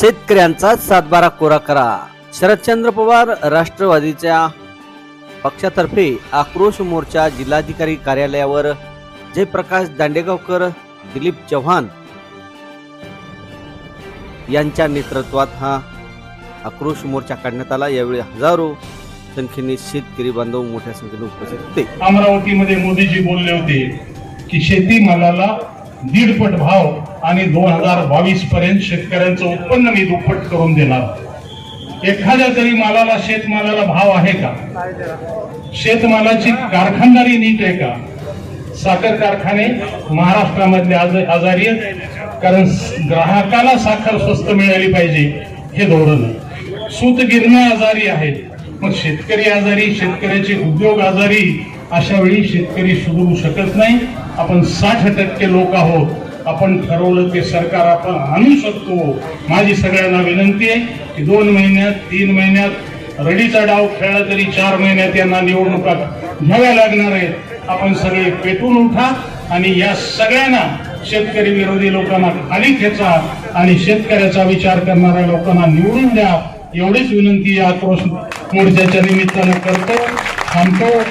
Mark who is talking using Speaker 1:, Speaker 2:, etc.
Speaker 1: शेतकऱ्यांचा सातबारा कोरा करा. शरदचंद्र पवार राष्ट्रवादीच्या पक्षातर्फे आक्रोश मोर्चा जिल्हाधिकारी कार्यालयावर. जयप्रकाश दांडेगावकर दिलीप चव्हाण यांच्या नेतृत्वात हा आक्रोश मोर्चा काढण्यात आला. यावेळी हजारो संख्येने शेतकरी बांधव मोठ्या संख्येने उपस्थित होते.
Speaker 2: अमरावतीमध्ये मोदीजी बोलले होते की शेतीमालाला दीडपट भाव आणि दोन हजार बावीस पर्यंत शेतकऱ्यांचं उत्पन्न मी दुप्पट करून देणार. एखाद्या तरी मालाला शेतमालाला भाव आहे का? शेतमालाची कारखानदारी नीट आहे का? साखर कारखाने महाराष्ट्रामधले आज आजारी आहेत. कारण ग्राहकाला साखर स्वस्त मिळाली पाहिजे हे धोरण आहे. सूतगिरण्या आजारी आहेत. मग शेतकरी आजारी शेतकऱ्याचे उद्योग आजारी अशा वेळी शेतकरी सुधरू शकत नाही. आपण साठ टक्के लोक आहोत. आपण ठरवलं ते सरकार आपण आणू शकतो. माझी सगळ्यांना विनंती आहे की दोन महिन्यात तीन महिन्यात रडीचा डाव खेळला तरी चार महिन्यात यांना निवडणुका घ्याव्या लागणार आहेत. आपण सगळे पेटून उठा आणि या सगळ्यांना शेतकरी विरोधी लोकांना खाली खेचा आणि शेतकऱ्याचा विचार करणाऱ्या लोकांना निवडून द्या. एवढीच विनंती या आक्रोश मोर्चाच्या निमित्तानं करतो थांबतो.